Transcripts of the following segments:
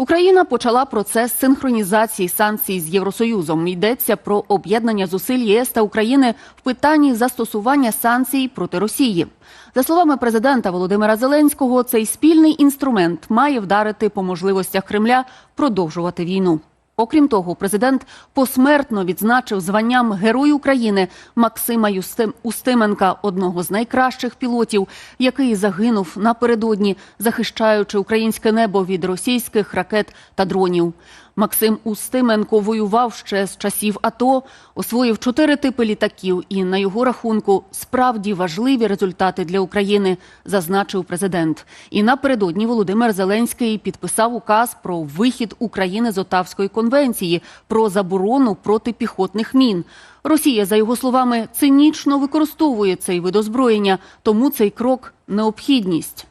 Україна почала процес синхронізації санкцій з Євросоюзом. Йдеться про об'єднання зусиль ЄС та України в питанні застосування санкцій проти Росії. За словами президента Володимира Зеленського, цей спільний інструмент має вдарити по можливостях Кремля продовжувати війну. Окрім того, президент посмертно відзначив званням Герой України Максима Юстим- Устименка, одного з найкращих пілотів, який загинув напередодні, захищаючи українське небо від російських ракет та дронів. Максим Устименко воював ще з часів АТО, освоїв чотири типи літаків, і на його рахунку справді важливі результати для України, зазначив президент. І напередодні Володимир Зеленський підписав указ про вихід України з Отавської конвенції про заборону протипіхотних мін. Росія, за його словами, цинічно використовує цей вид озброєння, тому цей крок необхідність.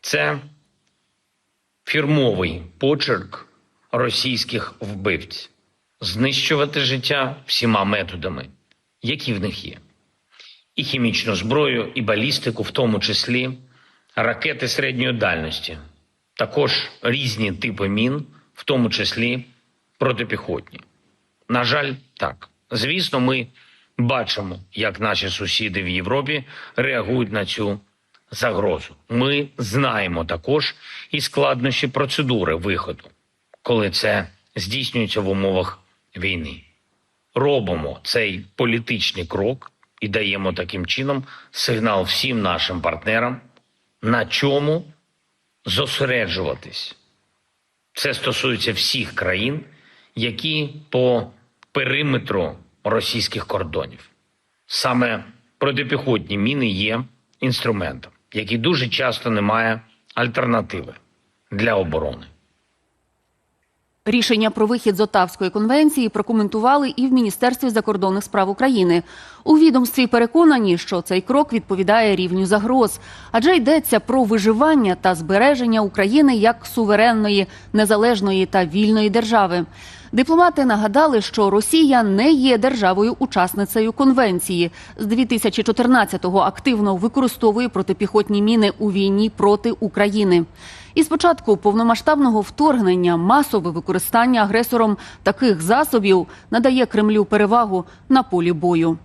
Це фірмовий почерк російських вбивців знищувати життя всіма методами, які в них є. І хімічну зброю, і балістику, в тому числі ракети середньої дальності, також різні типи мін, в тому числі протипіхотні. На жаль, так. Звісно, ми бачимо, як наші сусіди в Європі реагують на цю загрозу. Ми знаємо також і складнощі процедури виходу, коли це здійснюється в умовах війни. Робимо цей політичний крок і даємо таким чином сигнал всім нашим партнерам, на чому зосереджуватись. Це стосується всіх країн, які по периметру російських кордонів. Саме протипіхотні міни є інструментом, який дуже часто не має альтернативи для оборони. Рішення про вихід з Отавської конвенції прокоментували і в Міністерстві закордонних справ України. У відомстві переконані, що цей крок відповідає рівню загроз, адже йдеться про виживання та збереження України як суверенної, незалежної та вільної держави. Дипломати нагадали, що Росія не є державою-учасницею конвенції. З 2014-го активно використовує протипіхотні міни у війні проти України. І з початку повномасштабного вторгнення масове використання агресором таких засобів надає Кремлю перевагу на полі бою.